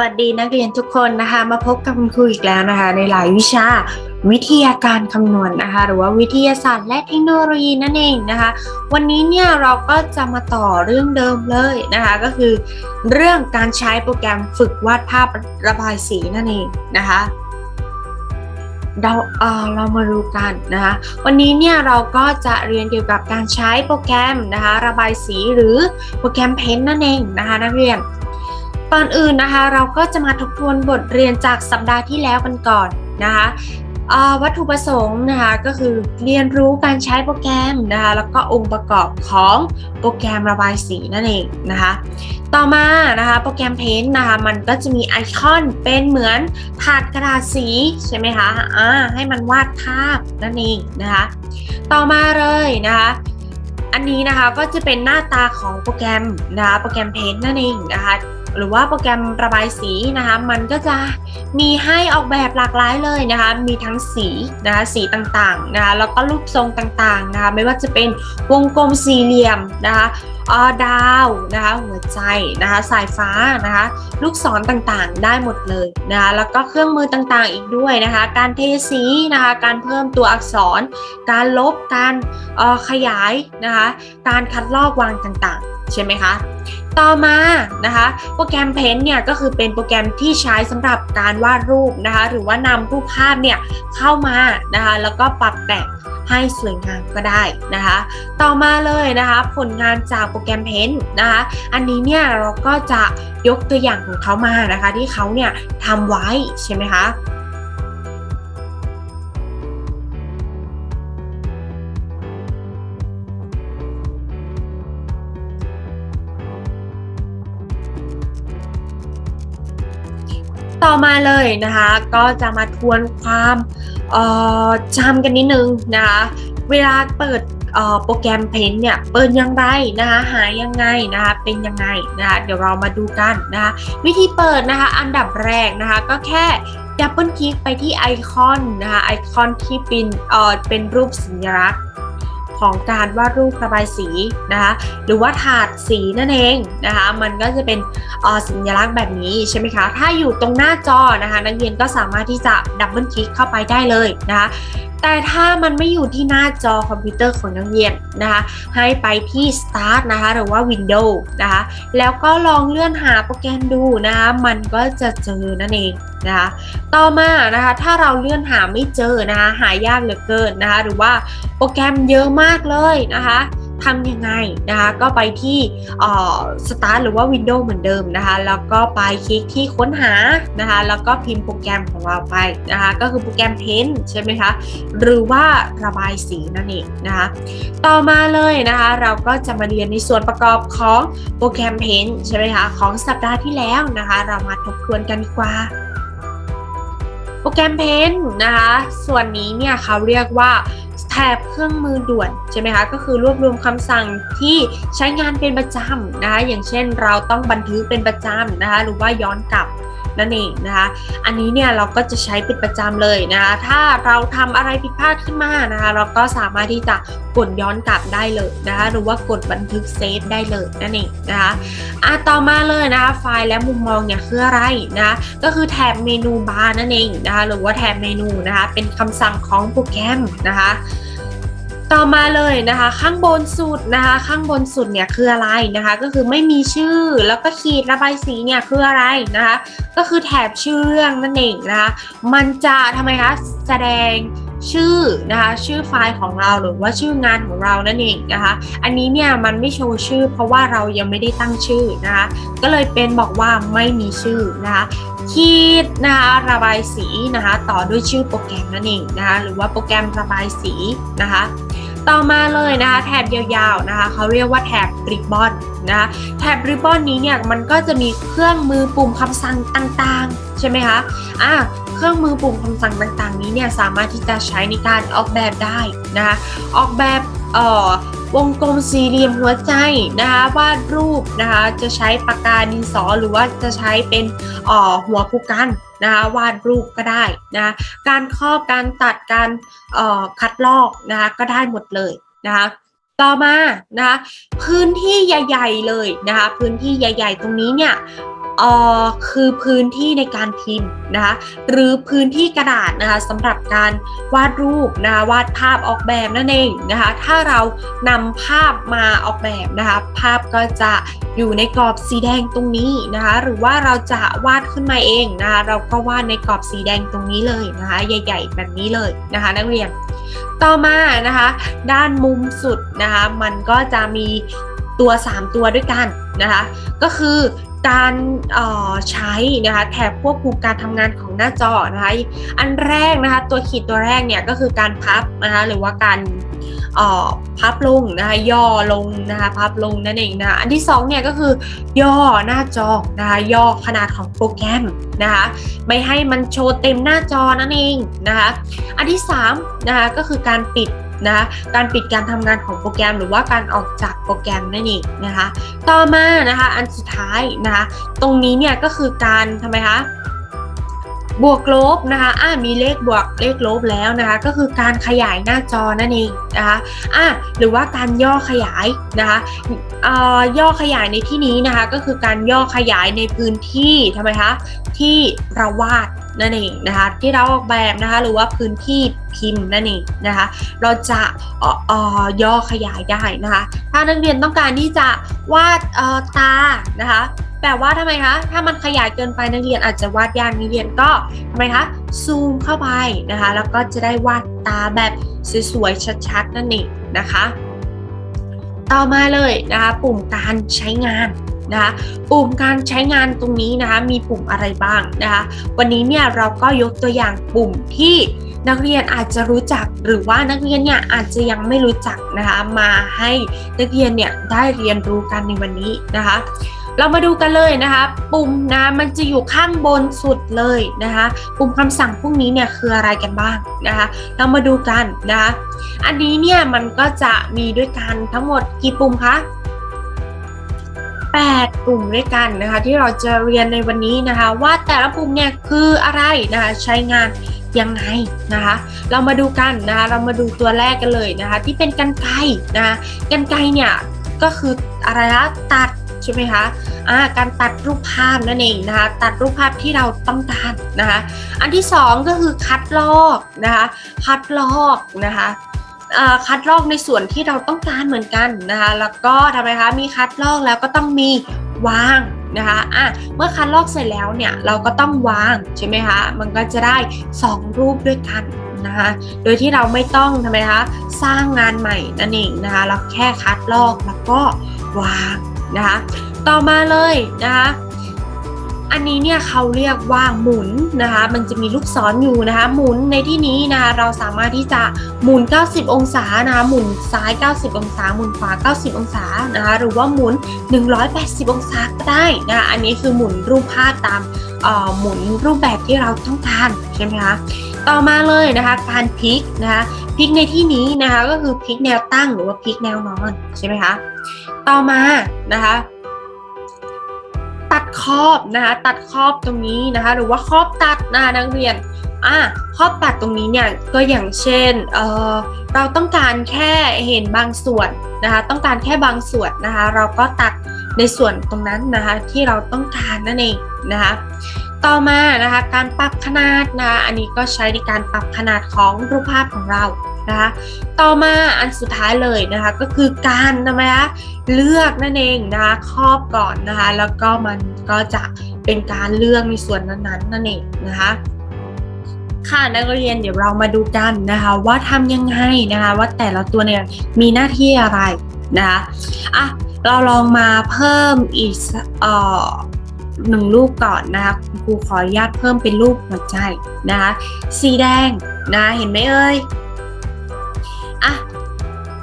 วัสดีนักเรียนทุกคนนะคะ มาพบกับคุณครูอีกแล้วนะคะ ในหลายวิชาวิทยาการคำนวณนะคะ หรือว่าวิทยาศาสตร์และเทคโนโลยีนั่นเองนะคะ วันนี้เนี่ยเราก็จะมาต่อเรื่องเดิมเลยนะคะ ก็คือเรื่องการใช้โปรแกรมฝึกวาดภาพระบายสีนั่นเองนะคะเราเออเรามาดูกันนะคะ วันนี้เนี่ยเราก็จะเรียนเกี่ยวกับการใช้โปรแกรมนะคะ ระบายสีหรือโปรแกรมเพนนั่นเองนะคะ นักเรียน ก่อนอื่นนะคะเราก็จะมาทบทวนบทเรียนจากสัปดาห์ที่แล้วกันก่อนนะคะวัตถุประสงค์นะคะก็คือเรียนรู้การใช้โปรแกรมนะคะแล้วก็องค์ประกอบของโปรแกรมระบายสีนั่นเองนะคะต่อมานะคะโปรแกรมเพนนะคะมันก็จะมีไอคอนเป็นเหมือนถาดกระดาษสีใช่ไหมคะอ่าให้มันวาดภาพนั่นเองนะคะต่อมาเลยนะคะอันนี้นะคะก็จะเป็นหน้าตาของโปรแกรมนะคะโปรแกรมเพนนั่นเองนะคะ หรือว่าโปรแกรมระบายสีนะคะ มันก็จะมีให้ออกแบบหลากหลายเลยนะคะ มีทั้งสีนะคะสีต่างๆนะคะแล้วก็รูปทรงต่างๆนะคะ ไม่ว่าจะเป็นวงกลมสี่เหลี่ยมนะคะออดาวนะคะหัวใจนะคะสายฟ้านะคะลูกศรต่างๆได้หมดเลยนะคะแล้วก็เครื่องมือต่างๆอีกด้วยนะคะ การเทสีนะคะการเพิ่มตัวอักษร การลบการออขยายนะคะการคัดลอกวางต่างๆ ใช่ไหมคะ ต่อมานะคะโปรแกรมเพนเนี่ยก็คือเป็นโปรแกรมที่ใช้สำหรับการวาดรูปนะคะหรือว่านำรูปภาพเนี่ยเข้ามานะคะแล้วก็ปรับแต่งให้สวยงามก็ได้นะคะ ต่อมาเลยนะคะผลงานจากโปรแกรมเพนนะคะ อันนี้เนี่ยเราก็จะยกตัวอย่างของเขามานะคะ ที่เขาเนี่ยทำไว้ใช่ไหมคะ ต่อมาเลยนะคะ ก็จะมาทวนความจำกันนิดนึงนะคะ เวลาเปิดโปรแกรมเพนเนี่ยเปิดยังไงนะคะหายังไงนะคะเป็นยังไงนะคะเดี๋ยวเรามาดูกันนะคะวิธีเปิดนะคะอันดับแรกนะคะก็แค่ดับเบิลคลิกไปที่ไอคอนนะคะไอคอนที่เป็นเอ่อเป็นรูปสัญลักษณ์ ของการวาดรูประบายสีนะคะหรือว่าถาดสีนั่นเองนะคะมันก็จะเป็นสัญลักษณ์แบบนี้ใช่ไหมคะถ้าอยู่ตรงหน้าจอนะคะนักเรียนก็สามารถที่จะดับเบิลคลิกเข้าไปได้เลยนะคะ แต่ถ้ามันไม่อยู่ที่หน้าจอคอมพิวเตอร์ของนักเรียนนะคะ ให้ไปที่ Start นะคะ หรือว่า Windows นะคะ แล้วก็ลองเลื่อนหาโปรแกรมดูนะคะ มันก็จะเจอนั่นเองนะคะ ต่อมานะคะ ถ้าเราเลื่อนหาไม่เจอนะคะ หายากเหลือเกินนะคะ หรือว่าโปรแกรมเยอะมากเลยนะคะ ทำยังไงนะคะก็ไปที่เอ่อ Start หรือว่า Windows เหมือนเดิมนะคะแล้วก็ไปคลิกที่ค้นหานะคะแล้วก็พิมพ์โปรแกรมของเราไปนะคะก็คือโปรแกรม Paint ใช่ไหมคะหรือว่าระบายสีนั่นเองนะคะต่อมาเลยนะคะเราก็จะมาเรียนในส่วนประกอบของโปรแกรม Paint ใช่ไหมคะของสัปดาห์ที่แล้วนะคะ เรามาทบทวนกันดีกว่า โปรแกรมเพนนะคะ ส่วนนี้เนี่ยเขาเรียกว่าแถบเครื่องมือด่วนใช่ไหมคะ ก็คือรวบรวมคำสั่งที่ใช้งานเป็นประจำนะคะ อย่างเช่นเราต้องบันทึกเป็นประจำนะคะ หรือว่าย้อนกลับ นั่นเองนะคะ อันนี้เนี่ยเราก็จะใช้เป็นประจำเลยนะคะ ถ้าเราทำอะไรผิดพลาดขึ้นมานะคะ เราก็สามารถที่จะกดย้อนกลับได้เลยนะคะ หรือว่ากดบันทึกเซฟได้เลยนั่นเองนะคะอะต่อมาเลยนะคะ ไฟล์และมุมมองเนี่ยคืออะไรนะคะ ก็คือแถบเมนูบาร์นั่นเองนะคะ หรือว่าแถบเมนูนะคะ เป็นคำสั่งของโปรแกรมนะคะ ต่อมาเลยนะคะ ข้างบนสุดนะคะ ข้างบนสุดเนี่ยคืออะไรนะคะ ก็คือไม่มีชื่อแล้วก็ขีดระบายสีเนี่ยคืออะไรนะคะ ก็คือแถบชื่อเรื่องนั่นเองนะคะ มันจะทำไมคะแสดงชื่อนะคะชื่อไฟล์ของเราหรือว่าชื่องานของเรานั่นเองนะคะ อันนี้เนี่ยมันไม่โชว์ชื่อ เพราะว่าเรายังไม่ได้ตั้งชื่อนะคะ ก็เลยเป็นบอกว่าไม่มีชื่อนะคะขีดนะคะระบายสีนะคะ ต่อด้วยชื่อโปรแกรมนั่นเองนะคะหรือว่าโปรแกรมระบายสีนะคะ ต่อมาเลยนะคะแถบยาวๆนะคะเขาเรียกว่าแถบริบบอนนะคะแถบริบบอนนี้เนี่ยมันก็จะมีเครื่องมือปุ่มคำสั่งต่างๆ ใช่ไหมคะอะเครื่องมือปุ่มคำสั่งต่างๆ นี้เนี่ยสามารถที่จะใช้ในการออกแบบได้นะคะออกแบบเอ่อ วงกลมสี่เหลี่ยมหัวใจนะคะวาดรูปนะคะจะใช้ปากกาดินสอหรือว่าจะใช้เป็นออหัวผู้กันนะคะวาดรูปก็ได้นะคะการครอบการตัดการออคัดลอกนะคะก็ได้หมดเลยนะคะต่อมานะคะพื้นที่ใหญ่ ๆเลยนะคะพื้นที่ใหญ่ ๆ ตรงนี้เนี่ย เอ่อคือพื้นที่ในการพิมพ์นะคะหรือพื้นที่กระดาษนะคะสำหรับการวาดรูปนะคะวาดภาพออกแบบนั่นเองนะคะถ้าเรานำภาพมาออกแบบนะคะภาพก็จะอยู่ในกรอบสีแดงตรงนี้นะคะหรือว่าเราจะวาดขึ้นมาเองนะคะเราก็วาดในกรอบสีแดงตรงนี้เลยนะคะใหญ่ ๆ แบบนี้เลยนะคะนักเรียนต่อมานะคะด้านมุมสุดนะคะมันก็จะมีตัว 3 ตัวด้วยกันนะคะก็คือ การใช้นะคะแถบควบคุมการทำงานของหน้าจอนะคะอันแรกนะคะตัวขีดตัวแรกเนี่ยก็คือการพับนะคะหรือว่าการพับลงนะคะย่อลงนะคะพับลงนั่นเองนะคะอันที่สองเนี่ยก็คือย่อหน้าจอนะคะย่อขนาดของโปรแกรมนะคะไม่ให้มันโชว์เต็มหน้าจอนั่นเองนะคะอันที่3นะคะก็คือการปิด นะคะการปิดการทำงานของโปรแกรมหรือว่าการออกจากโปรแกรมนั่นเองนะคะ ต่อมานะคะอันสุดท้ายนะคะ ตรงนี้เนี่ยก็คือการทำไมคะบวกลบนะคะอ่ามีเลขบวกเลขลบแล้วนะคะ ก็คือการขยายหน้าจอนั่นเองนะคะอ่าหรือว่าการย่อขยายนะคะอ่อย่อขยายในที่นี้นะคะ ก็คือการย่อขยายในพื้นที่ทำไมคะที่เราวาด นั่นเองนะคะที่เราออกแบบนะคะหรือว่าพื้นที่พิมพ์นั่นเองนะคะเราจะเอ่อย่อขยายได้นะคะ ถ้านักเรียนต้องการที่จะวาดเอ่อตานะคะแต่ว่าทำไมคะถ้ามันขยายเกินไปนักเรียนอาจจะวาดยากนักเรียนก็ทำไมคะซูมเข้าไปนะคะแล้วก็จะได้วาดตาแบบสวยๆชัดๆนั่นเองนะคะ ต่อมาเลยนะคะปุ่มการใช้งาน นะคะปุ่มการใช้งานตรงนี้นะคะมีปุ่มอะไรบ้างนะคะวันนี้เนี่ยเราก็ยกตัวอย่างปุ่มที่นักเรียนอาจจะรู้จักหรือว่านักเรียนเนี่ยอาจจะยังไม่รู้จักนะคะมาให้นักเรียนเนี่ยได้เรียนรู้กันในวันนี้นะคะ เรามาดูกันเลยนะคะ ปุ่มนะมันจะอยู่ข้างบนสุดเลยนะคะ ปุ่มคำสั่งพวกนี้เนี่ยคืออะไรกันบ้างนะคะ เรามาดูกันนะคะ อันนี้เนี่ยมันก็จะมีด้วยกันทั้งหมดกี่ปุ่มคะ 8ปุ่มด้วยกันนะคะที่เราจะเรียนในวันนี้นะคะว่าแต่ละปุ่มเนี่ยคืออะไรนะคะใช้งานยังไงนะคะ เรามาดูกันนะคะเรามาดูตัวแรกกันเลยนะคะที่เป็นกันไกรนะคะกันไกรเนี่ยก็คืออะไรคะตัดใช่ไหมคะอ่าการตัดรูปภาพนั่นเองนะคะ ตัดรูปภาพที่เราต้องการนะคะ อันที่สองก็คือคัดลอกนะคะ คัดลอกนะคะ คัดลอกในส่วนที่เราต้องการเหมือนกันนะคะ แล้วก็ทำไมคะมีคัดลอกแล้วก็ต้องมีวางนะคะอะเมื่อคัดลอกเสร็จแล้วเนี่ยเราก็ต้องวางใช่ไหมคะมันก็จะได้ 2 รูปด้วยกันนะคะโดยที่เราไม่ต้องทำไมคะสร้างงานใหม่นั่นเองนะคะเราแค่คัดลอกแล้วก็วางนะคะต่อมาเลยนะคะ อันนี้เนี่ยเขาเรียกว่าหมุนนะคะ มันจะมีลูกศรออยู่นะคะ หมุนในที่นี้นะคะเราสามารถที่จะหมุน 90 องศานะคะ หมุนซ้าย 90 องศา หมุนขวา 90 องศานะคะ หรือว่าหมุน 180 องศาก็ได้นะคะ อันนี้คือหมุนรูปภาพตามหมุนรูปแบบที่เราต้องการใช่ไหมคะ ต่อมาเลยนะคะการพลิกนะคะ พลิกในที่นี้นะคะก็คือพลิกแนวตั้งหรือว่าพลิกแนวนอนใช่ไหมคะ ต่อมานะคะ ตัดครอบนะคะตัดครอบตรงนี้นะคะ หรือว่าครอบตัดนะคะนักเรียนอะครอบตัดตรงนี้เนี่ยก็อย่างเช่นเออเราต้องการแค่เห็นบางส่วนนะคะ ต้องการแค่บางส่วนนะคะ เราก็ตัดในส่วนตรงนั้นนะคะที่เราต้องการนั่นเองนะคะ ต่อมานะคะการปรับขนาดนะคะอันนี้ก็ใช้ในการปรับขนาดของรูปภาพของเรานะคะต่อมาอันสุดท้ายเลยนะคะก็คือการทำไมคะเลือกนั่นเองนะคะครอบก่อนนะคะแล้วก็มันก็จะเป็นการเลือกในส่วนนั้นๆนั่นเองนะคะค่ะนักเรียนเดี๋ยวเรามาดูกันนะคะว่าทำยังไงนะคะว่าแต่ละตัวเนี่ยมีหน้าที่อะไรนะคะอะเราลองมาเพิ่มอีกสักเอ่อ หนึ่งรูปก่อนนะคะคุณครูขออนุญาตเพิ่มเป็นรูปหัวใจนะคะสีแดงนะเห็นไหมเอ่ยอะ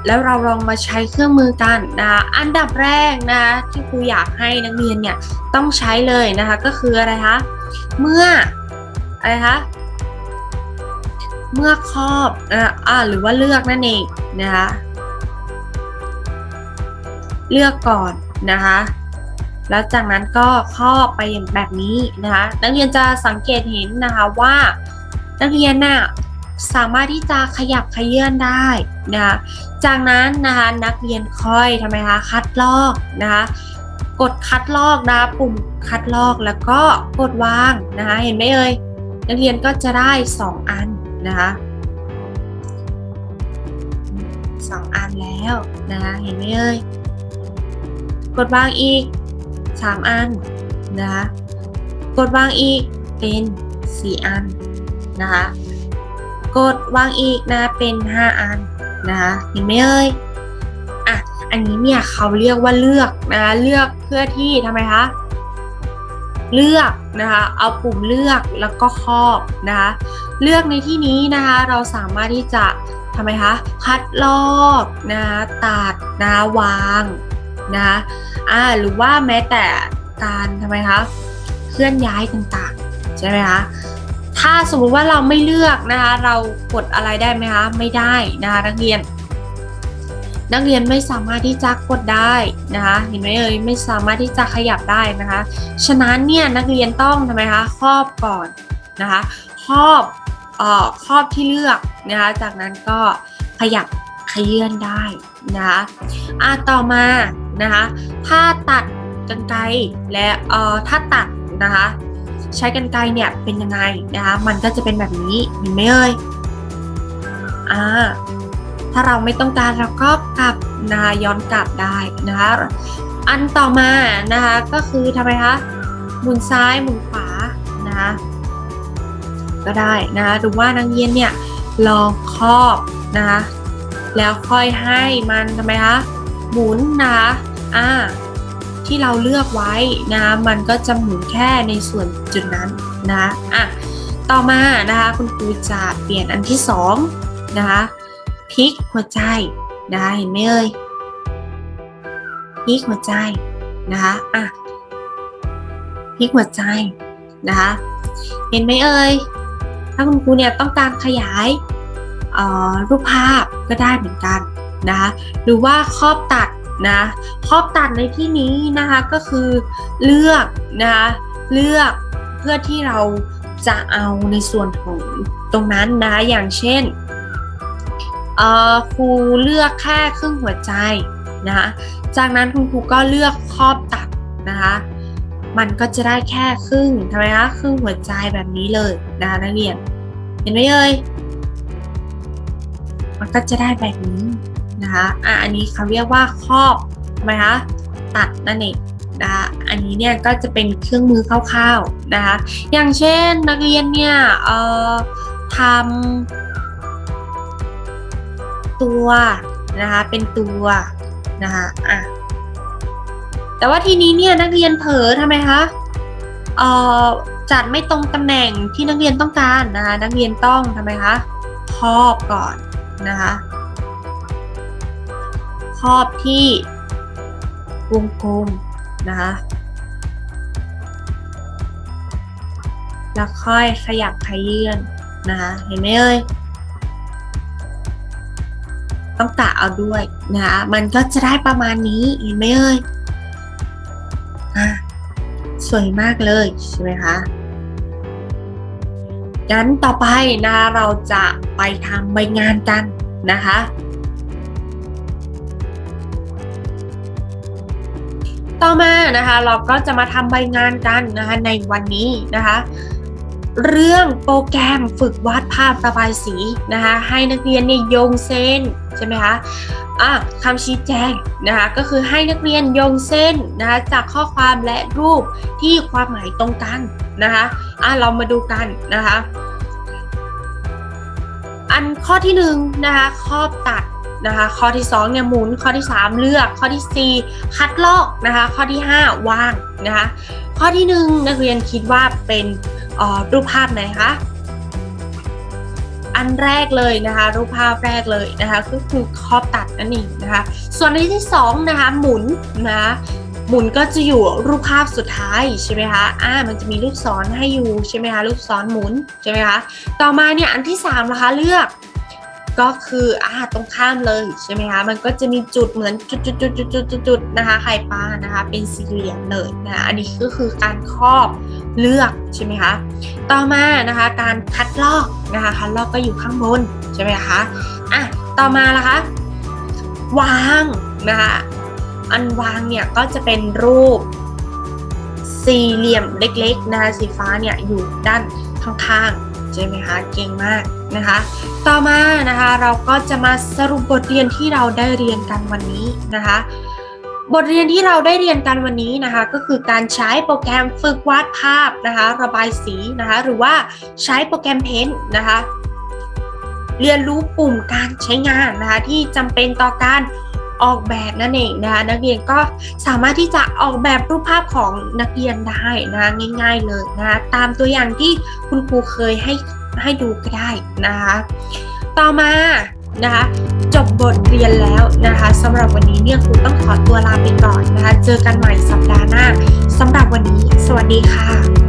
แล้วเราลองมาใช้เครื่องมือกันนะคะอันดับแรกนะคะที่ครูอยากให้นักเรียนเนี่ยต้องใช้เลยนะคะก็คืออะไรคะเมื่ออะไรคะเมื่อครอบนะอ่าหรือว่าเลือกนั่นเองนะคะเลือกก่อนนะคะ แล้วจากนั้นก็ครอบไปอย่างแบบนี้นะคะ นักเรียนจะสังเกตเห็นนะคะว่านักเรียนน่ะสามารถที่จะขยับขยื่นได้นะคะจากนั้นนะคะนักเรียนค่อยทำไมคะคัดลอกนะคะกดคัดลอกนะปุ่มคัดลอกแล้วก็กดวางนะคะเห็นไหมเอ่ยนักเรียนก็จะได้ 2 อันนะคะสองอันแล้วนะคะเห็นไหมเอ่ยกดวางอีก 3 อันนะคะกดวางอีกเป็น 4 อันนะคะกดวางอีกนะเป็น 5 อันนะคะเห็นไหมเอ่ยอะอันนี้เนี่ยเขาเรียกว่าเลือกนะคะเลือกเพื่อที่ทำไมคะเลือกนะคะเอาปุ่มเลือกแล้วก็ครอบนะคะเลือกในที่นี้นะคะเราสามารถที่จะทำไมคะคัดลอกนะคะตัดนะคะวาง นะคะอ่าหรือว่าแม้แต่การทำไมคะเคลื่อนย้ายต่างๆ ใช่ไหมคะถ้าสมมุติว่าเราไม่เลือกนะคะเรากดอะไรได้ไหมคะไม่ได้นะคะนักเรียน นักเรียนไม่สามารถที่จะกดได้นะคะเห็นไหมเอ่ยไม่สามารถที่จะขยับได้นะคะฉะนั้นเนี่ยนักเรียนต้องทำไมคะครอบก่อนนะคะครอบเอ่อครอบที่เลือกนะคะจากนั้นก็ขยับขยื่นได้นะคะอะต่อมา นะคะ ถ้าตัดกรรไกรและเอ่อถ้าตัดนะคะ ใช้กรรไกรเนี่ยเป็นยังไงนะคะ มันก็จะเป็นแบบนี้เห็นไหมเอ่ยอ่าถ้าเราไม่ต้องการเราก็กลับนะคะย้อนกลับได้นะคะ อันต่อมานะคะก็คือทำไมคะหมุนซ้ายหมุนขวานะคะก็ได้นะคะหรือว่านักเรียนเนี่ยลองครอบนะคะแล้วค่อยให้มันทำไมคะหมุนนะคะ อ่าที่เราเลือกไว้นะคะมันก็จะหมุนแค่ในส่วนจุดนั้นนะคะอะต่อมานะคะคุณครูจะเปลี่ยนอันที่สองนะคะพลิกหัวใจนะคะเห็นไหมเอ่ยพลิกหัวใจนะคะอะพลิกหัวใจนะคะเห็นไหมเอ่ยถ้าคุณครูเนี่ยต้องการขยายอ่อรูปภาพก็ได้เหมือนกันนะคะหรือว่าครอบตัด นะครอบตัดในที่นี้นะคะก็คือเลือกนะคะเลือกเพื่อที่เราจะเอาในส่วนของตรงนั้นนะอย่างเช่นครูเลือกแค่ครึ่งหัวใจนะคะจากนั้นคุณครูก็เลือกครอบตัดนะคะมันก็จะได้แค่ครึ่งทำไมคะครึ่งหัวใจแบบนี้เลยนะคะนักเรียนเห็นไหมเอ่ยมันก็จะได้แบบนี้ นะคะอะอันนี้เขาเรียกว่าครอบทำไมคะตัดนั่นเองนะคะอันนี้เนี่ยก็จะเป็นเครื่องมือคร่าวๆนะคะ อย่างเช่นนักเรียนเนี่ยเอ่อทำตัวนะคะเป็นตัวนะคะอะแต่ว่าทีนี้เนี่ยนักเรียนเผลอทำไมคะเอ่อจัดไม่ตรงตำแหน่งที่นักเรียนต้องการนะคะนักเรียนต้องทำไมคะครอบก่อนนะคะ ครอบที่วงกลมนะคะ แล้วค่อยขยับขยื่นนะคะ เห็นไหมเอ่ย ต้องกะเอาด้วยนะคะมันก็จะได้ประมาณนี้ เห็นไหมเอ่ยอะสวยมากเลยใช่ไหมคะงั้นต่อไปนะเราจะไปทำใบงานกันนะคะ ต่อมานะคะเราก็จะมาทำใบงานกันนะคะในวันนี้นะคะ เรื่องโปรแกรมฝึกวาดภาพระบายสีนะคะให้นักเรียนเนี่ยโยงเส้นใช่ไหมคะอะคำชี้แจงนะคะก็คือให้นักเรียนโยงเส้นนะคะจากข้อความและรูปที่ความหมายตรงกันนะคะอะเรามาดูกันนะคะ อันข้อที่หนึ่งนะคะครอบตัด นะคะ ข้อที่สองเนี่ยหมุน ข้อที่สามเลือก ข้อที่สี่คัดลอกนะคะ ข้อที่ห้าวางนะคะ ข้อที่หนึ่งนักเรียนคิดว่าเป็นรูปภาพไหนคะ อันแรกเลยนะคะ รูปภาพแรกเลยนะคะ ก็คือครอบตัดนั่นเองนะคะ ส่วนอันที่สองนะคะหมุนนะหมุนก็จะอยู่รูปภาพสุดท้ายใช่ไหมคะอ่ามันจะมีลูกศรให้อยู่ใช่ไหมคะ ลูกศรหมุนใช่ไหมคะ ต่อมาเนี่ยอันที่สามนะคะเลือก ก็คืออ่าตรงข้ามเลยใช่ไหมคะ มันก็จะมีจุดเหมือนจุดจุดจุดจุดจุดจุดจุดนะคะไข่ปลานะคะ เป็นสี่เหลี่ยมเลยนะะอันนี้ก็คือการครอบเลือกใช่ไหมคะ ต่อมานะคะการคัดลอกนะคะคัดลอกก็อยู่ข้างบนใช่ไหมคะอะต่อมาละคะวางนะคะอันวางเนี่ยก็จะเป็นรูปสี่เหลี่ยมเล็กๆนะคะสีฟ้าเนี่ยอยู่ด้านข้างๆ ใช่ไหมคะ เก่งมากนะคะ ต่อมานะคะเราก็จะมาสรุปบทเรียนที่เราได้เรียนกันวันนี้นะคะ บทเรียนที่เราได้เรียนกันวันนี้นะคะ ก็คือการใช้โปรแกรมฝึกวาดภาพนะคะ ระบายสีนะคะ หรือว่าใช้โปรแกรมเพ้นท์นะคะ เรียนรู้ปุ่มการใช้งานนะคะ ที่จำเป็นต่อการ ออกแบบนั่นเองนะคะนักเรียนก็สามารถที่จะออกแบบรูปภาพของนักเรียนได้นะง่าย ๆเลยนะคะตามตัวอย่างที่คุณครูเคยให้ให้ดูก็ได้นะคะต่อมานะคะจบบทเรียนแล้วนะคะสำหรับวันนี้เนี่ยครูต้องขอตัวลาไปก่อนนะคะเจอกันใหม่สัปดาห์หน้าสำหรับวันนี้ สวัสดีค่ะ